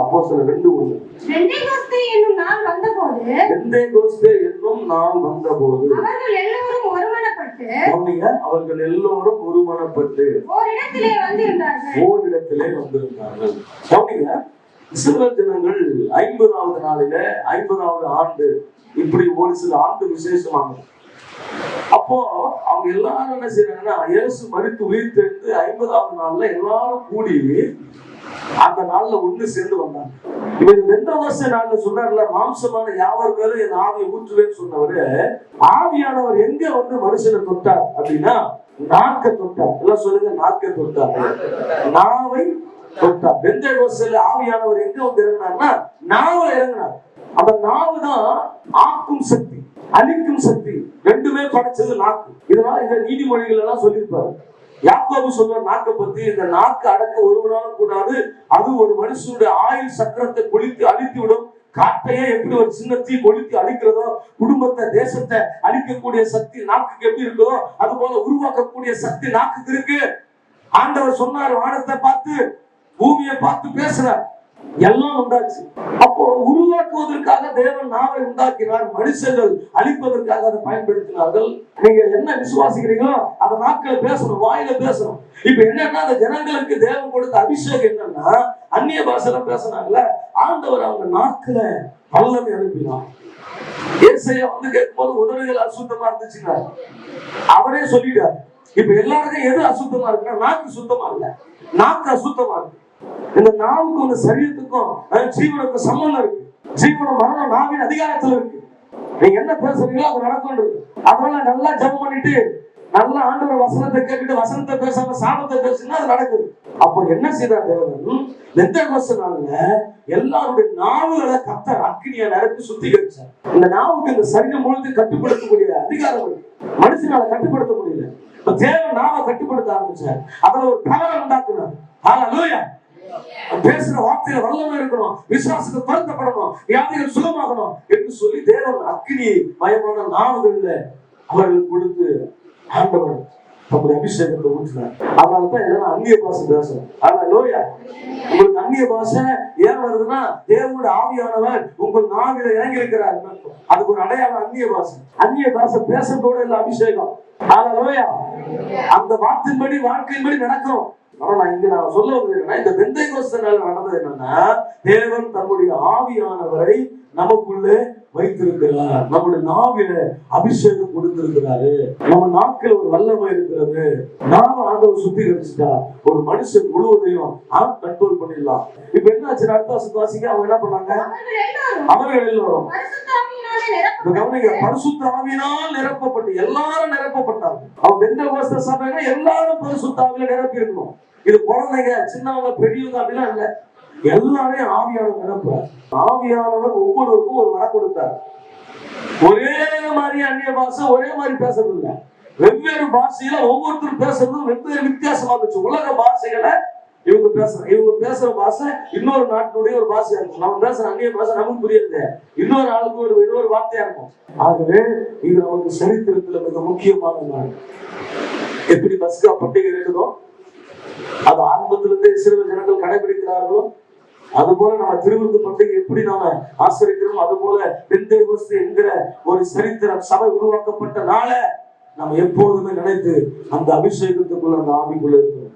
அப்போ சில ரெண்டு ஒண்ணு என்னும் நாள் வந்தபோது என்னும் நாள் வந்தபோது அவர்கள் எல்லோரும் ஒருமனப்பட்டு கவனிங்க, அவர்கள் எல்லோரும் ஒருமனப்பட்டு ஓரிடத்திலே வந்திருந்தார்கள். ஓரிடத்திலே வந்திருந்தார்கள். கவனிங்க ஜனங்கள் ஐம்பதாவது நாளில ஐம்பதாவது ஆண்டு இப்படி ஒரு சில ஆண்டு விசேஷமானது. அப்போ அவங்க எல்லாரும் என்ன செய்யறாங்கன்னா இயேசு மறித்து உயிர் தெரிந்து ஐம்பதாவது நாள்ல எல்லாரும் கூடி அந்த நாள்ல ஒண்ணு சேர்ந்து வந்தாங்க. இவர் எந்த வருஷ நாள்ல சொன்னார்ல மாம்சமான யாவர் மேலும் என் ஆவியை ஊற்றுவேன்னு சொன்னவரு ஆவியானவர் எங்க வந்து மனுஷனை தொட்டார் அப்படின்னா நாக்க தொட்டார். எல்லாம் சொல்லுங்க நாக்க தொட்டார். நாவை தொட்டார். வெந்த வருஷத்துல ஆவியானவர் எங்க வந்து இறங்கினார்னா நாவை இறங்கினார். அந்த நாவு தான் ஆக்கும் சக்தி அழிக்கும் சக்தி ரெண்டுமே படைச்சது நாக்கு. இதனால இந்த நீதிமொழிகள் எல்லாம் சொல்லியிருப்பாரு. யாக்கோபு சொல்ற நாக்கை பத்தி இந்த நாக்கு அடக்க ஒருவனாலும் கூடாது. அது ஒரு மனுஷனுடைய ஆயுள் சக்கரத்தை கொளித்து அழித்து விடும் காட்டையே எப்படி ஒரு சின்ன தீ கொளுத்தி அழிக்கிறதோ குடும்பத்தை தேசத்தை அழிக்கக்கூடிய சக்தி நாக்குக்கு எப்படி இருக்குதோ அது போல உருவாக்கக்கூடிய சக்தி நாக்குக்கு இருக்கு. ஆண்டவர் சொன்னார் வானத்தை பார்த்து பூமியை பார்த்து பேசுற எல்லாம் உண்டாச்சு. அப்போ உருவாக்குவதற்காக தேவன் நாவை உண்டாக்கினார் மனுஷர்கள் அழிப்பதற்காக அதை பயன்படுத்தினார்கள். நீங்க என்ன விசுவாசிக்கிறீங்களோ அந்த நாட்களை பேசணும் வாயில பேசணும். இப்ப என்னன்னா அந்த ஜனங்களுக்கு தேவன் கொடுத்த அபிஷேகம் என்னன்னா அந்நிய பாஷையில பேசினாங்கல்ல ஆண்டவர் அவங்க நாக்குல பல்லவி அனுப்பினார் ஏசையா வந்து கேட்கும்போது உதடுகள் அசுத்தமா இருந்துச்சுங்க. அவரே சொல்லிட்டார் இப்ப எல்லாருக்கும் எது அசுத்தமா இருக்குன்னா நாக்கு சுத்தமா இல்ல. நாக்கு அசுத்தமா இருக்கு. இந்த நாவுக்கும் இந்த சரீரத்துக்கும் அஹ், ஜீவனுக்கும் சம்பந்தம் இருக்கு. ஜீவனம் மரணம் நாவின் அதிகாரத்துல இருக்கு. நீங்க என்ன பேசுறீங்களோ அது நடக்கும் அதனால நல்லா ஜம் பண்ணிட்டு நல்லா ஆண்டவர் வசனத்தை கேட்டுட்டு வசனத்தை பேசாம சாபத்தை பேசுனா அது நடக்குது. அப்போ என்ன செய்தார் தேவன்? எந்த நாள்ல எல்லாருடைய நாவுகளை கத்த அக்னியை நிரப்பி சுத்திகரிச்சார். இந்த நாவுக்கு இந்த சரீரம் முழுது கட்டுப்படுத்தக்கூடிய அதிகாரம் மனுஷனால கட்டுப்படுத்த முடியல. தேவன் நாவை கட்டுப்படுத்த ஆரம்பிச்சார். அதுல ஒரு பலரை உண்டாக்குனார். ஹalleluya. பேசுற வார்த்தையில வல்லமை இருக்கணும் விசுவாசத்தை பருத்தப்படணும் வியாதிகள் சுகமாகணும் என்று சொல்லி தேவன் அக்னி மயமான நாவுகள்ல அவர்கள் கொடுத்து ஆண்டவர் அப்படி அபிஷேகத்தை ஊற்றினார் அதனாலதான் எல்லாம் அந்நிய பாஷை பேசணும் ஆனா லோயா. உங்களுக்கு அந்நிய பாஷை ஏன் வருதுன்னா தேவனுடைய ஆவியானவர் உங்கள் நாவில இறங்கி இருக்கிறார் அதுக்கு ஒரு அடையாளம் அந்நிய பாஷை. அந்நிய பாஷை பேசுறதோட இல்ல அபிஷேகம். ஆனா லோயா. அந்த வார்த்தையின்படி வாழ்க்கையின்படி நடக்கும். ஆனா நான் இங்க நான் சொல்ல வந்தது இந்த பெந்தை நாள் நடந்தது என்னன்னா தேவன் தன்னுடைய ஆவியானவரை நமக்குள்ளே வைத்திருக்கிறார். நம்முடைய நாவில அபிஷேகம் கொடுத்திருக்கிறாரு. நம்ம நாக்கில் ஒரு வல்லமை இருக்கிறது. நாம ஆண்டவர் சுத்திகரிச்சுட்டா ஒரு மனுஷன் முழுவதையும் கண்ட்ரோல் பண்ணிடலாம். இப்ப என்ன ஆச்சு அடுத்த வருஷம் வாசிக்க அவங்க என்ன பண்ணாங்க? அவர்கள் எல்லோரும். கவனிங்க நிரப்பப்பட்டு எல்லாரும் நிரப்பப்பட்டாங்க அவன் எந்த கோஸ்த சபைனா எல்லாரும் பரிசுத்தாவில நிரப்பி இருக்கணும் இது குழந்தைங்க சின்னவங்க பெரியவங்க அப்படின்னா இல்ல. எல்லாமே ஆவியானவர் நிரப்புறார். ஆவியானவர் ஒவ்வொருவருக்கும் ஒரு மரம் கொடுத்தார். ஒரே மாதிரி அந்நிய பாஷை ஒரே மாதிரி பேசுறது இல்ல. வெவ்வேறு பாஷையில ஒவ்வொருத்தரும் பேசுறதும் வெவ்வேறு வித்தியாசமா இருந்துச்சு. உலக பாஷைகளை இவங்க பேசுற இவங்க பேசுற பாஷை இன்னொரு நாட்டினுடைய ஒரு பாஷையா இருக்கும். நம்ம பேசுற அந்நிய பாஷை நமக்கு புரியுது இன்னொரு ஆளுக்கு ஒரு இன்னொரு வார்த்தையா இருக்கும். ஆகவே இது நமக்கு சரித்திரத்துல மிக முக்கியமான நாள். எப்படி பஸ்கா பண்டிகை இருக்குதோ அது ஆரம்பத்திலிருந்தே சிறுவ ஜனங்கள் கடைபிடிக்கிறார்களோ அது போல நம்ம திருவிருந்து பண்டிகை எப்படி நாம ஆசிரிக்கிறோம் அது போல பெந்தை என்கிற ஒரு சரித்திரம் சபை உருவாக்கப்பட்ட நாள நம்ம எப்போதுமே நினைத்து அந்த அபிஷேகத்துக்குள்ள அந்த ஆவிக்குள்ள இருக்கிறோம்.